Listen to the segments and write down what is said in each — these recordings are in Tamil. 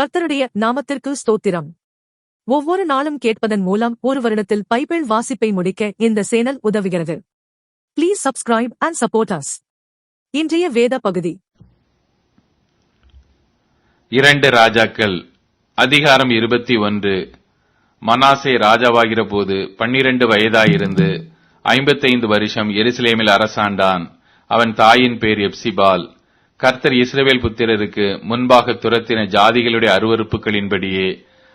கர்த்தருடைய நாமத்திற்கு ஸ்தோத்திரம். ஒவ்வொரு நாளும் கேட்பதன் மூலம் ஒரு வருடத்தில் பைபிள் வாசிப்பை முடிக்க இந்த சேனல் உதவுகிறது. Please subscribe and support us இன்றைய வேத பகுதி. இரண்டு ராஜாக்கள். அதிகாரம் இருபத்தி ஒன்று. மனாசே ராஜாவாகிற போது பன்னிரண்டு வயதாயிருந்து ஐம்பத்தைந்து வருஷம் எருசலேமில் அரசாண்டான். அவன் தாயின் பேர் எப்சிபால். கர்த்தர் இஸ்ரவேல் புத்திரருக்கு முன்பாக துரத்தின ஜாதிகளுடைய அருவறுப்புகளின்படியே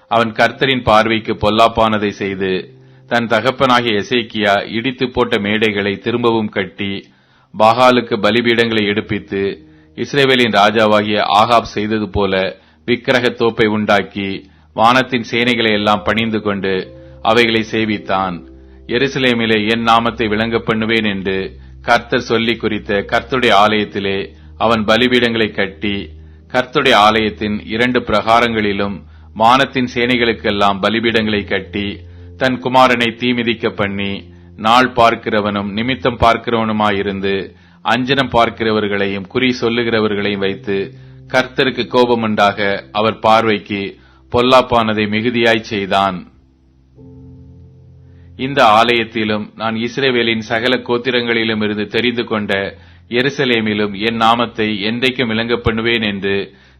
அவன் கர்த்தரின் பார்வைக்கு பொல்லாப்பானதை செய்து தன் தகப்பனாகிய எசேக்கியா இடித்து போட்ட மேடைகளை திரும்பவும் கட்டி பாகாலுக்கு பலிபீடங்களை எடுப்பித்து இஸ்ரேவேலின் ராஜாவாகிய ஆகாப் செய்தது போல விக்கிரக தோப்பை உண்டாக்கி வானத்தின் சேனைகளை எல்லாம் பணிந்து கொண்டு அவைகளை சேவித்தான். எருசலேமிலே என் நாமத்தை விளங்க பண்ணுவேன் என்று கர்த்தர் சொல்லி குறித்த கர்த்தருடைய ஆலயத்திலே அவன் பலிபீடங்களை கட்டி கர்த்துடைய ஆலயத்தின் இரண்டு பிரகாரங்களிலும் வானத்தின் சேனைகளுக்கெல்லாம் பலிபீடங்களை கட்டி தன் குமாரனை தீமிதிக்க பண்ணி நாள் பார்க்கிறவனும் நிமித்தம் பார்க்கிறவனுமாயிருந்து அஞ்சனம் பார்க்கிறவர்களையும் குறி சொல்லுகிறவர்களையும் வைத்து கர்த்தருக்கு கோபமுண்டாக அவர் பார்வைக்கு பொல்லாப்பானதை மிகுதியாய் செய்தான். இந்த ஆலயத்திலும் நான் இஸ்ரேவேலின் சகல கோத்திரங்களிலும் இருந்து தெரிந்து கொண்ட எருசலேமிலும் என் நாமத்தை என்றைக்கும் விளங்க பண்ணுவேன் என்று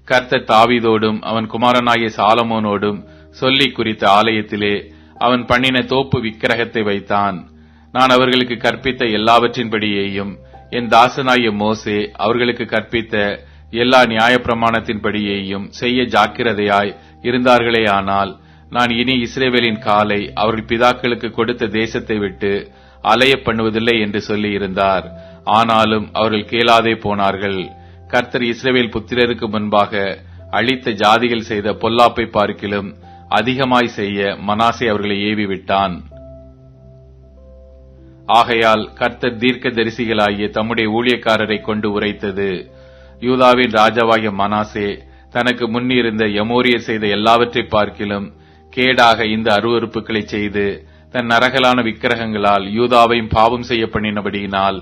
கர்த்த தாவிதோடும் அவன் குமாரனாகிய சாலமோனோடும் சொல்லி குறித்த ஆலயத்திலே அவன் பண்ணின தோப்பு விக்கிரகத்தை வைத்தான். நான் அவர்களுக்கு கற்பித்த எல்லாவற்றின்படியேயும் என் தாசனாகிய மோசே அவர்களுக்கு கற்பித்த எல்லா நியாயப்பிரமாணத்தின்படியேயும் செய்ய ஜாக்கிரதையாய் இருந்தார்களேயானால் நான் இனி இஸ்ரேவேலின் காலை அவர்கள் பிதாக்களுக்கு கொடுத்த தேசத்தை விட்டு அலைய பண்ணுவதில்லை என்று சொல்லியிருந்தார். ஆனாலும் அவர்கள் கேளாதே போனார்கள். கர்த்தர் இஸ்ரேவேல் புத்திரருக்கு முன்பாக அழித்த ஜாதிகள் செய்த பொல்லாப்பை பார்க்கிலும் அதிகமாய் செய்ய மனாசே அவர்களை ஏவி விட்டான் ஆகையால் கர்த்தர் தீர்க்க தரிசிகளாகிய தம்முடைய ஊழியக்காரரை கொண்டு உரைத்தது யூதாவின் ராஜாவாகிய மனாசே தனக்கு முன்னிருந்த யமோரியர் செய்த எல்லாவற்றை பார்க்கிலும் கேடாக இந்த அருவறுப்புகளை செய்து தன் நரகலான விக்கிரகங்களால் யூதாவையும் பாவம் செய்ய பண்ணினபடியினால்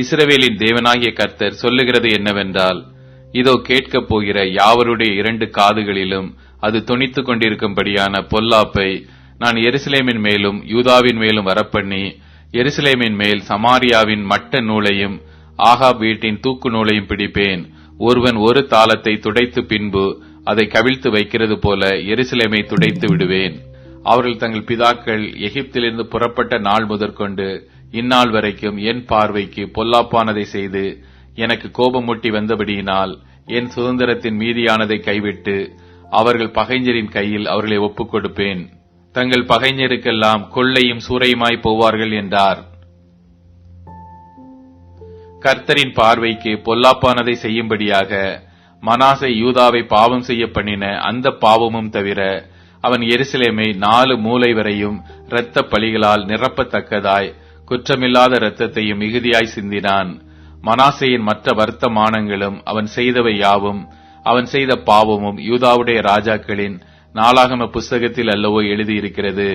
இஸ்ரவேலின் தேவனாகிய கர்த்தர் சொல்லுகிறது என்னவென்றால் இதோ கேட்கப் போகிற யாவருடைய இரண்டு காதுகளிலும் அது துணித்துக் கொண்டிருக்கும்படியான பொல்லாப்பை நான் எருசலேமின் மேலும் யூதாவின் மேலும் வரப்பண்ணி எருசலேமின் மேல் சமாரியாவின் மட்ட நூலையும் ஆகாப் வீட்டின் தூக்கு நூலையும் பிடிப்பேன். ஒருவன் ஒரு தாளத்தை துடைத்து பின்பு அதை கவிழ்த்து வைக்கிறது போல எருசலேமை துடைத்து விடுவேன். அவர்கள் தங்கள் பிதாக்கள் எகிப்திலிருந்து புறப்பட்ட நாள் முதற்கொண்டு இந்நாள் வரைக்கும் என் பார்வைக்கு பொல்லாப்பானதை செய்து எனக்கு கோபமூட்டி வந்தபடியினால் என் சுதந்திரத்தின் மீதியானதை கைவிட்டு அவர்கள் பகைஞரின் கையில் அவர்களை ஒப்புக் கொடுப்பேன். தங்கள் பகைஞருக்கெல்லாம் கொள்ளையும் சூறையுமாய் போவார்கள் என்றார். கர்த்தரின் பார்வைக்கு பொல்லாப்பானதை செய்யும்படியாக மனாசை யூதாவை பாவம் செய்ய பண்ணின அந்த பாவமும் தவிர அவன் எருசலேமை நாலு மூலை வரையும் இரத்த பலிகளால் நிரப்பத்தக்கதாய் குற்றமில்லாத இரத்தத்தையும் மிகுதியாய் சிந்தினான். மனாசையின் மற்ற வர்த்தமானங்களும் அவன் செய்தவை யாவும் அவன் செய்த பாவமும் யூதாவுடைய ராஜாக்களின் நாளாகம புஸ்தகத்தில் அல்லவோ எழுதியிருக்கிறது.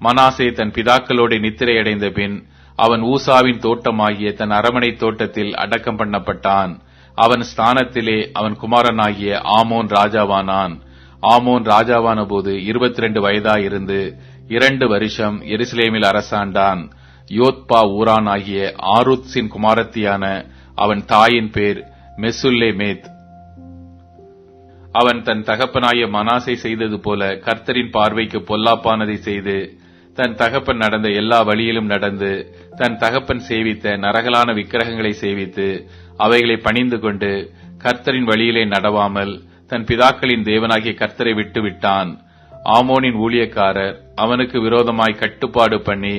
மனாசே தன் பிதாக்களோடு நித்திரையடைந்த பின் அவன் ஊசாவின் தோட்டமாகிய தன் அரமனை தோட்டத்தில் அடக்கம் பண்ணப்பட்டான். அவன் ஸ்தானத்திலே அவன் குமாரனாகிய ஆமோன் ராஜாவானான். ஆமோன் ராஜாவான போது இருபத்தி ரெண்டு வயதாயிருந்து இரண்டு வருஷம் எருசலேமில் அரசாண்டான். யோத்பா ஊரான் ஆகிய ஆருத்ஸின் குமாரத்தியான அவன் தாயின் பேர் மெசுல்லே மேத் அவன் தன் தகப்பனாய மனாசை செய்தது போல கர்த்தரின் பார்வைக்கு பொல்லாப்பானதை செய்து தன் தகப்பன் நடந்த எல்லா வழியிலும் நடந்து தன் தகப்பன் சேவித்த நரகலான விக்கிரகங்களை சேவித்து அவைகளை பணிந்து கொண்டு கர்த்தரின் வழியிலே நடவாமல் தன் பிதாக்களின் தேவனாகிய கர்த்தரை விட்டு விட்டான் ஆமோனின் ஊழியக்காரர் அவனுக்கு விரோதமாய் கட்டுப்பாடு பண்ணி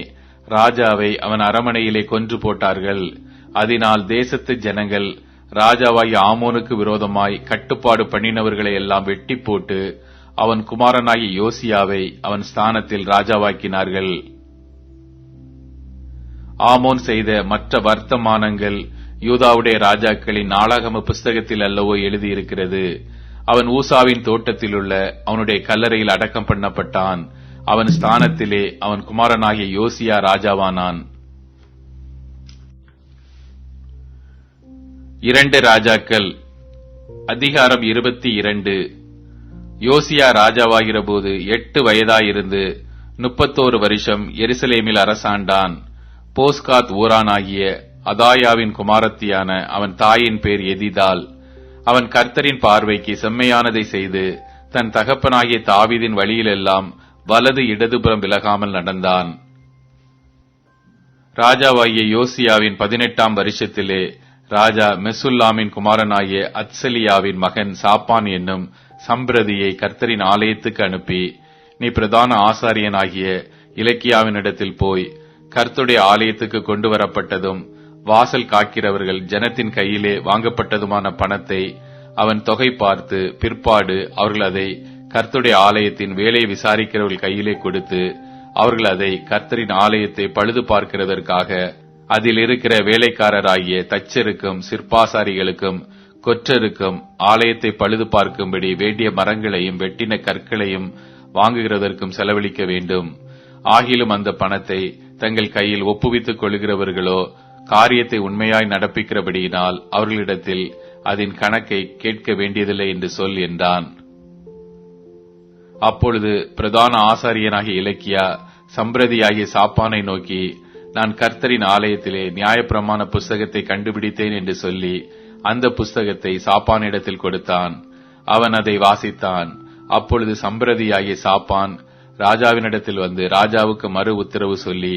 ராஜாவை அவன் அரமனையிலே கொன்று போட்டார்கள். அதனால் தேசத்து ஜனங்கள் ராஜாவாய் ஆமோனுக்கு விரோதமாய் கட்டுப்பாடு பண்ணினவர்களை எல்லாம் வெட்டி போட்டு அவன் குமாரனாகி யோசியாவை அவன் ஸ்தானத்தில் ராஜாவாக்கினார்கள். ஆமோன் செய்த மற்ற வர்த்தமானங்கள் யூதாவுடைய ராஜாக்களின் நாளாகம புஸ்தகத்தில் அல்லவோ எழுதியிருக்கிறது. அவன் ஊசாவின் தோட்டத்திலுள்ள அவனுடைய கல்லறையில் அடக்கம் பண்ணப்பட்டான். அவன் ஸ்தானத்திலே அவன் குமாரனாகிய யோசியா ராஜாவானான். இரண்டு ராஜாக்கள். அதிகாரம் இருபத்தி இரண்டு. யோசியா ராஜாவாகிற போது எட்டு வயதாயிருந்து முப்பத்தோரு வருஷம் எருசலேமில் அரசாண்டான். போஸ்காத் ஊரானாகிய அதாயாவின் குமாரத்தியான அவன் தாயின் பேர் எதிதால் அவன் கர்த்தரின் பார்வைக்கு செம்மையானதை செய்து தன் தகப்பனாகிய தாவிதின் வழியிலெல்லாம் வலது இடதுபுறம் விலகாமல் நடந்தான். ராஜாவாகிய யோசியாவின் பதினெட்டாம் வருஷத்திலே ராஜா மெசுல்லாமின் குமாரனாகிய அத்சலியாவின் மகன் சாப்பான் என்னும் சம்பிரதியை கர்த்தரின் ஆலயத்துக்கு அனுப்பி நீ பிரதான ஆசாரியனாகிய இலக்கியாவினிடத்தில் போய் கர்த்துடைய ஆலயத்துக்கு கொண்டு வரப்பட்டதும் வாசல் காக்கிறவர்கள் ஜனத்தின் கையிலே வாங்கப்பட்டதுமான பணத்தை அவன் தொகை பார்த்து பிற்பாடு அவர்கள் அதை கர்த்தருடைய ஆலயத்தின் வேலையை விசாரிக்கிறவர்கள் கையிலே கொடுத்து அவர்கள் அதை கர்த்தரின் ஆலயத்தை பழுது பார்க்கிறதற்காக அதில் இருக்கிற வேலைக்காரராகிய தச்சருக்கும் சிற்பாசாரிகளுக்கும் கொற்றருக்கும் ஆலயத்தை பழுது பார்க்கும்படி வேண்டிய மரங்களையும் வெட்டின கற்களையும் வாங்குகிறதற்கும் செலவழிக்க வேண்டும். ஆகிலும் அந்த பணத்தை தங்கள் கையில் ஒப்புவித்துக் கொள்கிறவர்களோ காரியத்தை உண்மையாய் நடப்பிக்கிறபடியினால் அவர்களிடத்தில் அதன் கணக்கை கேட்க வேண்டியதில்லை என்று சொல் என்றான். அப்பொழுது பிரதான ஆசாரியனாகிய இலக்கியா சம்பிரதியாகிய சாப்பானை நோக்கி நான் கர்த்தரின் ஆலயத்திலே நியாயப்பிரமாண புஸ்தகத்தை கண்டுபிடித்தேன் என்று சொல்லி அந்த புஸ்தகத்தை சாப்பானிடத்தில் கொடுத்தான். அவன் அதை வாசித்தான். அப்பொழுது சம்பிரதியாகிய சாப்பான் ராஜாவினிடத்தில் வந்து ராஜாவுக்கு மறு உத்தரவு சொல்லி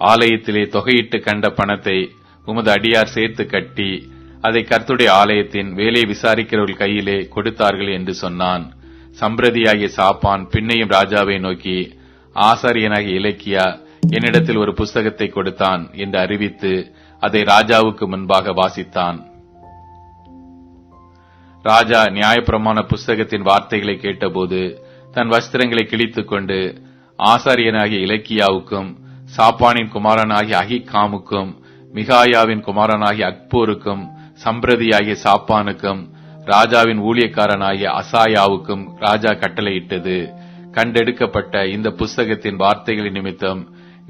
ஆலயத்திலே தொகையிட்டு கண்ட பணத்தை உமது அடியார் சேர்த்து கட்டி அதை கர்த்துடைய ஆலயத்தின் வேலை விசாரிக்கிறவர்கள் கையிலே கொடுத்தார்கள் என்று சொன்னான். சம்பிரதியாகிய சாப்பான் பின்னையும் ராஜாவை நோக்கி ஆசாரியனாகிய இலக்கியா என்னிடத்தில் ஒரு புஸ்தகத்தை கொடுத்தான் என்று அறிவித்து அதை ராஜாவுக்கு முன்பாக வாசித்தான். ராஜா நியாயப்பிரமாண புஸ்தகத்தின் வார்த்தைகளை கேட்டபோது தன் வஸ்திரங்களை கிழித்துக் கொண்டு ஆசாரியனாகிய இலக்கியாவுக்கும் சாப்பானின் குமாரனாகிய அகிகாமுக்கும் மிகாயாவின் குமாரனாகிய அக்பூருக்கும் சம்பிரதியாகிய சாப்பானுக்கும் ராஜாவின் ஊழியக்காரனாகிய அசாயாவுக்கும் ராஜா கட்டளையிட்டது. கண்டெடுக்கப்பட்ட இந்த புஸ்தகத்தின் வார்த்தைகளின் நிமித்தம்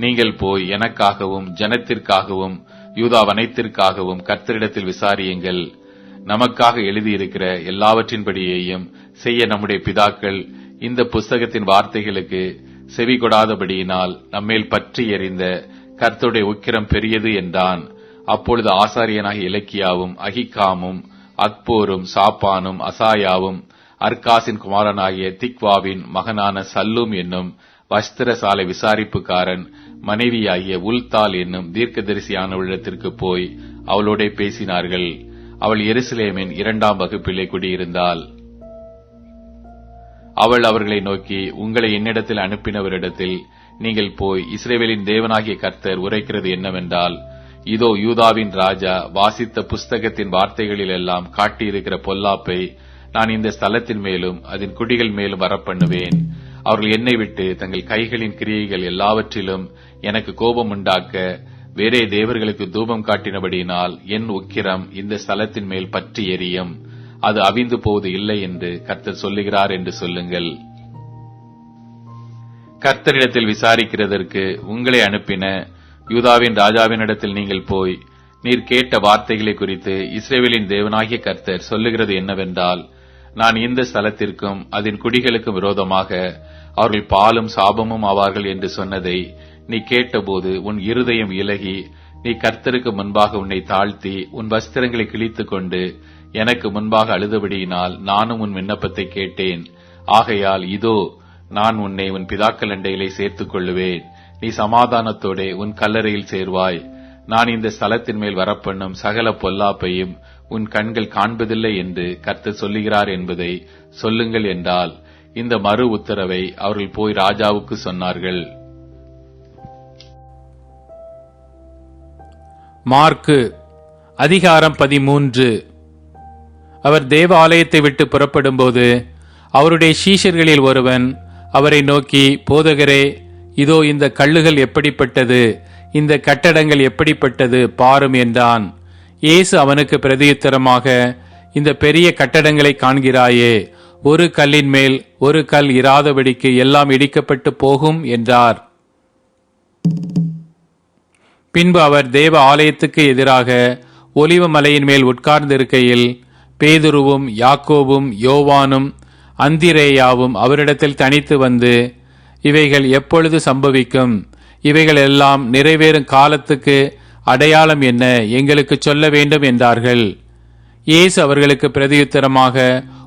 நீங்கள் போய் எனக்காகவும் ஜனத்திற்காகவும் யூதா வனைத்திற்காகவும் கர்த்தரிடத்தில் விசாரியுங்கள். நமக்காக எழுதியிருக்கிற எல்லாவற்றின்படியையும் செய்ய நம்முடைய பிதாக்கள் இந்த புஸ்தகத்தின் வார்த்தைகளுக்கு செவி கொடாதபடியினால் நம்மேல் பற்றி எறிந்த கர்த்தருடைய உக்கிரம் பெரியது என்றான். அப்பொழுது ஆசாரியனாக இலக்கியாவும் அகிக்காமும் அக்போரும் சாப்பானும் அசாயாவும் அர்காசின் குமாரனாகிய திக்வாவின் மகனான சல்லும் என்னும் வஸ்திரசாலை விசாரிப்புக்காரன் மனைவியாகிய உல்தால் என்னும் தீர்க்கதரிசியானவளிடத்திற்கு போய் அவளோட பேசினார்கள். அவள் எருசலேமின் இரண்டாம் வகுப்பிலே குடியிருந்தாள். அவள் அவர்களை நோக்கி உங்களை என்னிடத்தில் அனுப்பினவரிடத்தில் நீங்கள் போய் இஸ்ரேவேலின் தேவனாகிய கர்த்தர் உரைக்கிறது என்னவென்றால் இதோ யூதாவின் ராஜா வாசித்த புஸ்தகத்தின் வார்த்தைகளில் எல்லாம் காட்டியிருக்கிற பொல்லாப்பை நான் இந்த ஸ்தலத்தின் மேலும் அதன் குடிகள் மேலும் வரப்பண்ணுவேன். அவர்கள் என்னை விட்டு தங்கள் கைகளின் கிரியைகள் எல்லாவற்றிலும் எனக்கு கோபம் உண்டாக்க வேறே தேவர்களுக்கு தூபம் காட்டினபடியினால் என் உக்கிரம் இந்த ஸ்தலத்தின் மேல் பற்றி எரியும். அது அவிந்து போவது இல்லை என்று கர்த்தர் சொல்லுகிறார் என்று சொல்லுங்கள். கர்த்தரிடத்தில் விசாரிக்கிறதற்கு உங்களை அனுப்பின யூதாவின் ராஜாவினிடத்தில் நீங்கள் போய் நீர் கேட்ட வார்த்தைகளை குறித்து இஸ்ரேவேலின் தேவனாகிய கர்த்தர் சொல்லுகிறது என்னவென்றால் நான் இந்த ஸ்தலத்திற்கும் அதன் குடிகளுக்கும் விரோதமாக அவர்கள் பாலும் சாபமும் ஆவார்கள் என்று சொன்னதை நீ கேட்டபோது உன் இருதயம் இலகி நீ கர்த்தருக்கு முன்பாக உன்னை தாழ்த்தி உன் வஸ்திரங்களை கிழித்துக் கொண்டு எனக்கு முன்பாக அழுதபடியினால் நானும் உன் விண்ணப்பத்தை கேட்டேன். ஆகையால் இதோ நான் உன்னை உன் பிதாக்கள் அண்டையிலே சேர்த்துக் கொள்ளுவேன் நீ சமாதானத்தோட உன் கல்லறையில் சேர்வாய். நான் இந்த ஸ்தலத்தின் மேல் வரப்பண்ணும் சகல பொல்லாப்பையும் உன் கண்கள் காண்பதில்லை என்று கர்த்தர் சொல்லுகிறார் என்பதை சொல்லுங்கள் என்றால் இந்த மறு உத்தரவை அவர்கள் போய் ராஜாவுக்கு சொன்னார்கள். மார்க்கு அதிகாரம் பதிமூன்று. அவர் தேவ ஆலயத்தை விட்டு புறப்படும்போது அவருடைய சீஷர்களில் ஒருவன் அவரை நோக்கி போதகரே இதோ இந்த கல்லுகள் எப்படிப்பட்டது? இந்த கட்டடங்கள் எப்படிப்பட்டது? பாரும் என்றான். இயேசு அவனுக்கு பிரதியுத்தரமாக இந்த பெரிய கட்டடங்களை காண்கிறாயே ஒரு கல்லின் மேல் ஒரு கல் இராதபடிக்கு எல்லாம் இடிக்கப்பட்டு போகும் என்றார். பின்பு அவர் தேவ ஆலயத்துக்கு எதிராக ஒலிவ மலையின் மேல் உட்கார்ந்திருக்கையில் பேதுருவும் யாக்கோவும் யோவானும் அந்திரேயாவும் அவரிடத்தில் தனித்து வந்து இவைகள் எப்பொழுது சம்பவிக்கும்? இவைகள் எல்லாம் நிறைவேறும் காலத்துக்கு அடையாளம் என்ன? எங்களுக்கு சொல்ல வேண்டும் என்றார்கள். இயேசு அவர்களுக்கு பிரதியுத்தரமாக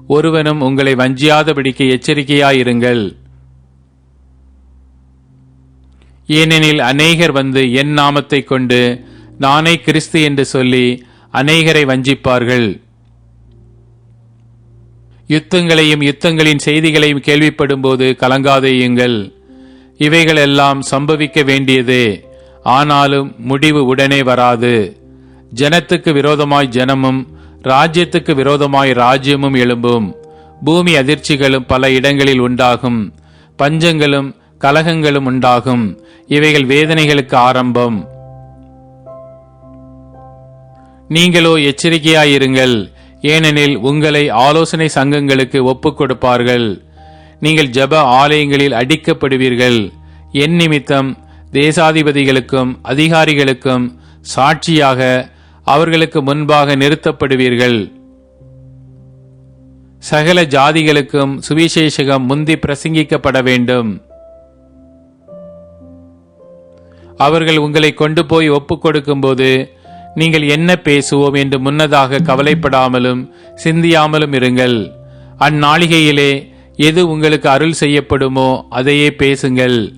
ஒருவனும் உங்களை வஞ்சியாதபடிக்கு எச்சரிக்கையாயிருங்கள். ஏனெனில் அநேகர் வந்து என் நாமத்தை கொண்டு நானே கிறிஸ்து என்று சொல்லி அநேகரை வஞ்சிப்பார்கள். யுத்தங்களையும் யுத்தங்களின் செய்திகளையும் கேள்விப்படும்போது கலங்காதேயுங்கள். இவைகள் எல்லாம் சம்பவிக்க வேண்டியதே. ஆனாலும் முடிவு உடனே வராது. ஜனத்துக்கு விரோதமாய் ஜனமும் ராஜ்யத்துக்கு விரோதமாய் ராஜ்யமும் எழும்பும். பூமி அதிர்ச்சிகளும் பல இடங்களில் உண்டாகும். பஞ்சங்களும் கலகங்களும் உண்டாகும். இவைகள் வேதனைகளுக்கு ஆரம்பம். நீங்களோ எச்சரிக்கையாயிருங்கள். ஏனெனில் உங்களை ஆலோசனை சங்கங்களுக்கு ஒப்புக் கொடுப்பார்கள். நீங்கள் ஜெப ஆலயங்களில் அடிக்கப்படுவீர்கள். என் நிமித்தம் தேசாதிபதிகளுக்கும் அதிகாரிகளுக்கும் சாட்சியாக அவர்களுக்கு முன்பாக நிறுத்தப்படுவீர்கள். சகல ஜாதிகளுக்கும் சுவிசேஷகம் முந்தி பிரசங்கிக்கப்பட வேண்டும். அவர்கள் உங்களை கொண்டு போய் ஒப்புக் கொடுக்கும்போது நீங்கள் என்ன பேசுவோம் என்று முன்னதாக கவலைப்படாமலும் சிந்தியாமலும் இருங்கள். அந்நாளிகையிலே எது உங்களுக்கு அருள் செய்யப்படுமோ அதையே பேசுங்கள்.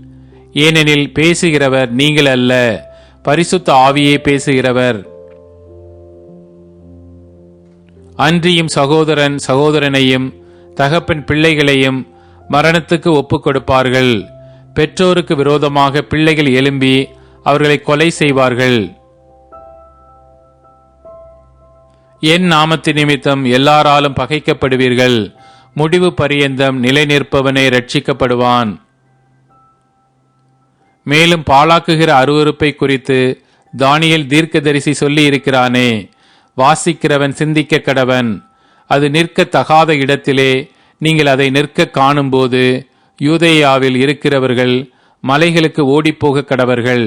ஏனெனில் பேசுகிறவர் நீங்கள் அல்ல பரிசுத்த ஆவியே பேசுகிறவர். அன்றியும் சகோதரன் சகோதரனையும் தகப்பன் பிள்ளைகளையும் மரணத்துக்கு ஒப்புக் கொடுப்பார்கள். பெற்றோருக்கு விரோதமாக பிள்ளைகள் எழும்பி அவர்களை கொலை செய்வார்கள். என் நாமத்து நிமித்தம் எல்லாராலும் பகைக்கப்படுவீர்கள். முடிவு பரியந்தம் நிலை நிற்பவனே ரட்சிக்கப்படுவான் மேலும் பாழாக்குகிற அருவருப்பை குறித்து தானியல் தீர்க்கதரிசி சொல்லி இருக்கிறானே வாசிக்கிறவன் சிந்திக்க கடவன். அது நிற்க தகாத இடத்திலே நீங்கள் அதை நிற்க காணும்போது யூதேயாவில் இருக்கிறவர்கள் மலைகளுக்கு ஓடிப்போக கடவர்கள்.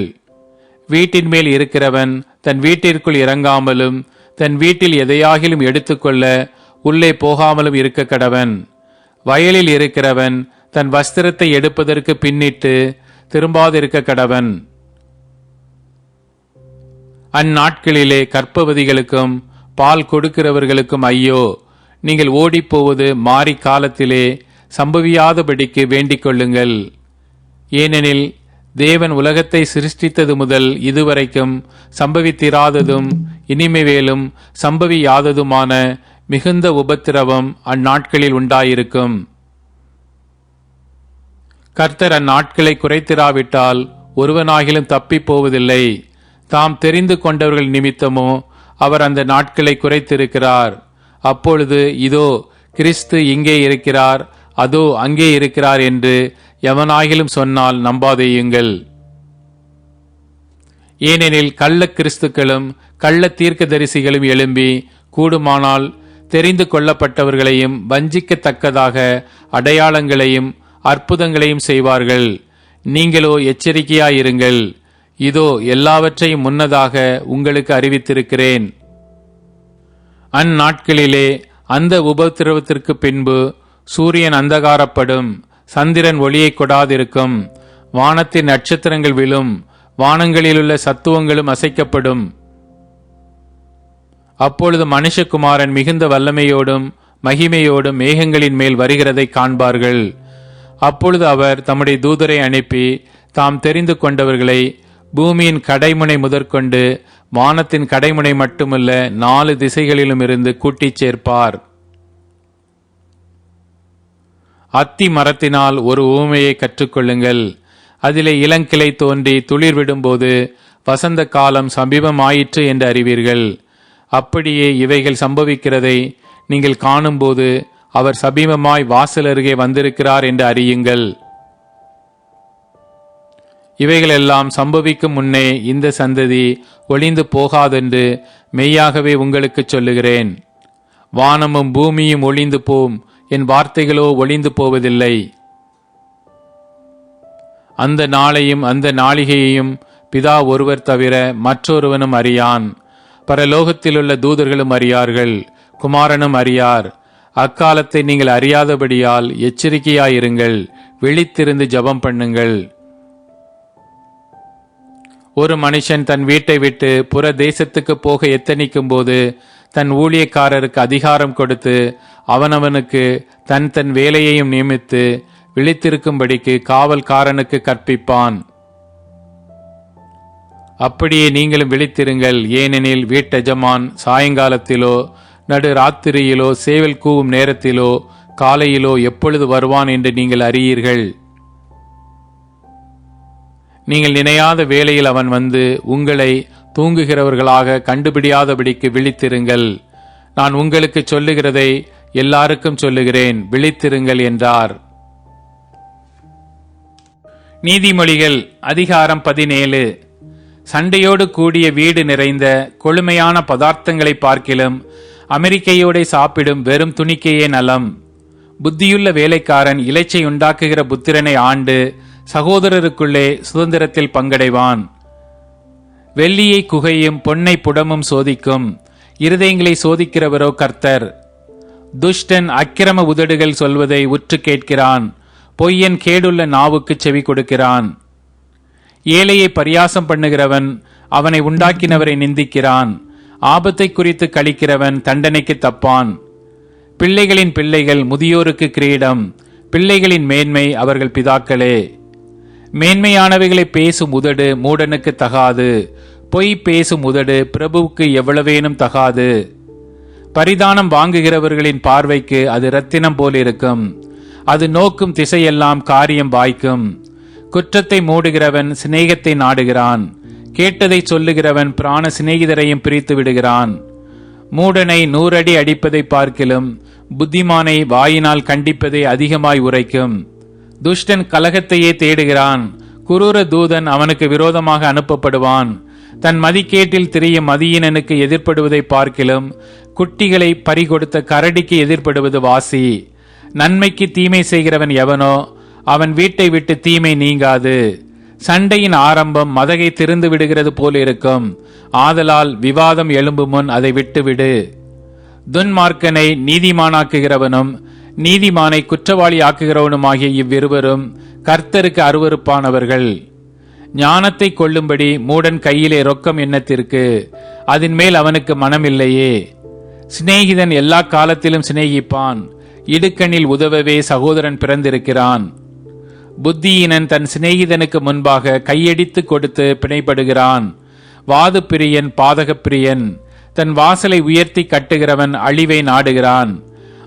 வீட்டின் மேல் இருக்கிறவன் தன் வீட்டிற்குள் இறங்காமலும் தன் வீட்டில் எதையாகிலும் எடுத்துக்கொள்ள உள்ளே போகாமலும் இருக்க கடவன். வயலில் இருக்கிறவன் தன் வஸ்திரத்தை எடுப்பதற்கு பின்னிட்டு திரும்பாதிருக்க கடவன். அந்நாட்களிலே கற்பவதிகளுக்கும் பால் கொடுக்கிறவர்களுக்கும் ஐயோ நீங்கள் ஓடிப்போவது மாறி காலத்திலே சம்பவியாதபடிக்கு வேண்டிக் கொள்ளுங்கள். ஏனெனில் தேவன் உலகத்தை சிருஷ்டித்தது முதல் இதுவரைக்கும் சம்பவித்திராததும் இனிமைவேலும் சம்பவியாததுமான மிகுந்த உபத்திரவம் அந்நாட்களில் உண்டாயிருக்கும். கர்த்தர் அந்நாட்களை குறைத்திராவிட்டால் ஒருவனாகிலும் தப்பிப் போவதில்லை தாம் தெரிந்து கொண்டவர்கள் நிமித்தமோ அவர் அந்த நாட்களை குறைத்திருக்கிறார். அப்பொழுது இதோ கிறிஸ்து இங்கே இருக்கிறார் அதோ அங்கே இருக்கிறார் என்று எவனாயிலும் சொன்னால் நம்பாதேயுங்கள் ஏனெனில் கள்ள கிறிஸ்துக்களும் கள்ள தீர்க்கதரிசிகளும் எழும்பி கூடுமானால் தெரிந்து கொள்ளப்பட்டவர்களையும் வஞ்சிக்கத்தக்கதாக அடையாளங்களையும் அற்புதங்களையும் செய்வார்கள். நீங்களோ எச்சரிக்கையாயிருங்கள். இதோ எல்லாவற்றையும் முன்னதாக உங்களுக்கு அறிவித்திருக்கிறேன். அந்நாட்களிலே அந்த உபத்திரவத்திற்கு பின்பு சூரியன் அந்தகாரப்படும். சந்திரன் ஒளியை கொடாதிருக்கும். வானத்தின் நட்சத்திரங்கள் விழும். வானங்களிலுள்ள சத்துவங்களும் அசைக்கப்படும். அப்பொழுது மனுஷகுமாரன் மிகுந்த வல்லமையோடும் மகிமையோடும் மேகங்களின் மேல் வருகிறதை காண்பார்கள். அப்பொழுது அவர் தம்முடைய தூதரை அனுப்பி தாம் தெரிந்து கொண்டவர்களை பூமியின் கடைமுனை முதற்கொண்டு வானத்தின் கடைமுனை மட்டுமல்ல நாலு திசைகளிலும் இருந்து கூட்டிச் சேர்ப்பார். அத்தி மரத்தினால் ஒரு ஊமையை கற்றுக்கொள்ளுங்கள். அதிலே இளங்கிளை தோன்றி துளிர் விடும்போது வசந்த காலம் சமீபமாயிற்று என்று அறிவீர்கள். அப்படியே இவைகள் சம்பவிக்கிறதை நீங்கள் காணும்போது அவர் சமீபமாய் வாசல் அருகே வந்திருக்கிறார் என்று அறியுங்கள். இவைகளெல்லாம் சம்பவிக்கும் முன்னே இந்த சந்ததி ஒளிந்து போகாதென்று மெய்யாகவே உங்களுக்கு சொல்லுகிறேன். வானமும் பூமியும் ஒளிந்து போம். என் வார்த்தைகளோ ஒளிந்து போவதில்லை. அந்த நாளையும் அந்த நாளிகையையும் பிதா ஒருவர் தவிர மற்றொருவனும் அறியான். பரலோகத்திலுள்ள தூதர்களும் அறியார்கள். குமாரனும் அறியார். அக்காலத்தை நீங்கள் அறியாதபடியால் எச்சரிக்கையாயிருங்கள். விழித்திருந்து ஜெபம் பண்ணுங்கள். ஒரு மனுஷன் தன் வீட்டை விட்டு புற தேசத்துக்கு போக எத்தனிக்கும் போது தன் ஊழியக்காரருக்கு அதிகாரம் கொடுத்து அவனவனுக்கு தன் தன் வேலையையும் நியமித்து விழித்திருக்கும்படிக்கு காவல்காரனுக்கு கற்பிப்பான். அப்படியே நீங்களும் விழித்திருங்கள். ஏனெனில் வீட்டெஜமான் சாயங்காலத்திலோ நடு ராத்திரியிலோ சேவல் கூவும் நேரத்திலோ காலையிலோ எப்பொழுது வருவான் என்று நீங்கள் அறியீர்கள். நீங்கள் நினையாத வேளையில் அவன் வந்து உங்களை தூங்குகிறவர்களாக கண்டுபிடியாதபடிக்கு விழித்திருங்கள். நான் உங்களுக்கு சொல்லுகிறதை எல்லாருக்கும் சொல்லுகிறேன். விழித்திருங்கள் என்றார். நீதிமொழிகள் அதிகாரம் பதினேழு. சண்டையோடு கூடிய வீடு நிறைந்த கொழுமையான பதார்த்தங்களை பார்க்கிலும் அமெரிக்கையோடே சாப்பிடும் வெறும் துணிக்கையே நலம். புத்தியுள்ள வேலைக்காரன் இலைச்சை உண்டாக்குகிற புத்திரனை ஆண்டு சகோதரருக்குள்ளே சுதந்திரத்தில் பங்கடைவான். வெள்ளியை குகையும் பொன்னை புடமும் சோதிக்கும். இருதயங்களை சோதிக்கிறவரோ கர்த்தர். துஷ்டன் அக்கிரம உதடுகள் சொல்வதை உற்று கேட்கிறான். பொய்யன் கேடுள்ள நாவுக்கு செவி கொடுக்கிறான். ஏழையை பரியாசம் பண்ணுகிறவன் அவனை உண்டாக்கினவரை நிந்திக்கிறான். ஆபத்தை குறித்து கழிக்கிறவன் தண்டனைக்கு தப்பான். பிள்ளைகளின் பிள்ளைகள் முதியோருக்கு கிரீடம். பிள்ளைகளின் மேன்மை அவர்கள் பிதாக்களே. மேன்மையானவைகளை பேசும் உதடு மூடனுக்கு தகாது. பொய் பேசும் உதடு பிரபுவுக்கு எவ்வளவேனும் தகாது. பரிதானம் வாங்குகிறவர்களின் பார்வைக்கு அது ரத்தினம் போலிருக்கும். அது நோக்கும் திசையெல்லாம் காரியம் வாய்க்கும். குற்றத்தை மூடுகிறவன் சிநேகத்தை நாடுகிறான். கேட்டதை சொல்லுகிறவன் பிராண சிநேகிதரையும் பிரித்து விடுகிறான். மூடனை நூறடி அடிப்பதை பார்க்கிலும் புத்திமானை வாயினால் கண்டிப்பதை அதிகமாய் உரைக்கும். துஷ்டன் கலகத்தையே தேடுகிறான். குரூர தூதன் அவனுக்கு விரோதமாக அனுப்பப்படுவான். தன் மதிக்கேட்டில் திரியும் மதியினனுக்கு எதிர்ப்படுவதை பார்க்கிலும் குட்டிகளை பறிகொடுத்த கரடிக்கு எதிர்ப்படுவது வாசி. நன்மைக்கு தீமை செய்கிறவன் எவனோ அவன் வீட்டை விட்டு தீமை நீங்காது. சண்டையின் ஆரம்பம் மதகை திறந்து விடுகிறது போல் இருக்கும். ஆதலால் விவாதம் எழும்பு முன் அதை விட்டுவிடு. துன்மார்க்கனை நீதிமானாக்குகிறவனும் நீதிமானை குற்றவாளி ஆக்குகிறவனுமாகிய இவ்விருவரும் கர்த்தருக்கு அருவருப்பானவர்கள். ஞானத்தை கொள்ளும்படி மூடன் கையிலே ரொக்கம் எண்ணத்திற்கு அதன் மேல் அவனுக்கு மனமில்லையே. சிநேகிதன் எல்லா காலத்திலும் சிநேகிப்பான். இடுக்கணில் உதவவே சகோதரன் பிறந்திருக்கிறான். புத்தியினன் தன் சிநேகிதனுக்கு முன்பாக கையடித்து கொடுத்து பிணைப்படுகிறான். வாது பிரியன் பாதகப் பிரியன் தன் வாசலை உயர்த்தி கட்டுகிறவன் அழிவை நாடுகிறான்.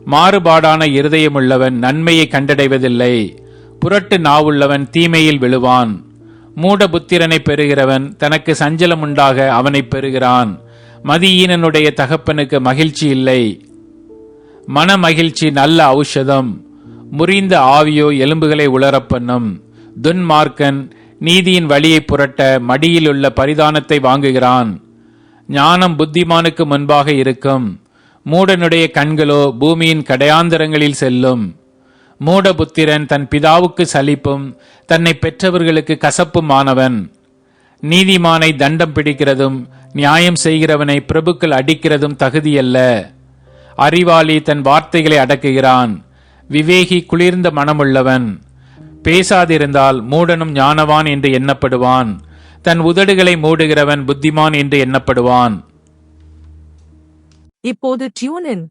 மாறுபாடான இருதயமுள்ளவன் நன்மையை கண்டடைவதில்லை. புரட்டு நாவுள்ளவன் தீமையில் விழுவான். மூட புத்திரனை பெறுகிறவன் தனக்கு சஞ்சலம் உண்டாக அவனை பெறுகிறான். மதியீனனுடைய தகப்பனுக்கு மகிழ்ச்சி இல்லை. மன மகிழ்ச்சி நல்ல ஔஷதம். முறிந்த ஆவியோ எலும்புகளை உளரப்பண்ணும் துன்மார்க்கன் நீதியின் வழியை புரட்ட மடியிலுள்ள பரிதானத்தை வாங்குகிறான். ஞானம் புத்திமானுக்கு முன்பாக இருக்கும். மூடனுடைய கண்களோ பூமியின் கடையாந்தரங்களில் செல்லும். மூடபுத்திரன் தன் பிதாவுக்கு சலிப்பும் தன்னை பெற்றவர்களுக்கு கசப்புமானவன். நீதிமானை தண்டம் பிடிக்கிறதும் நியாயம் செய்கிறவனை பிரபுக்கள் அடிக்கிறதும் தகுதியல்ல. அறிவாளி தன் வார்த்தைகளை அடக்குகிறான். விவேகி குளிர்ந்த மனமுள்ளவன். பேசாதிருந்தால் மூடனும் ஞானவான் என்று எண்ணப்படுவான். தன் உதடுகளை மூடுகிறவன் புத்திமான் என்று எண்ணப்படுவான். இப்போது டியூன் இன்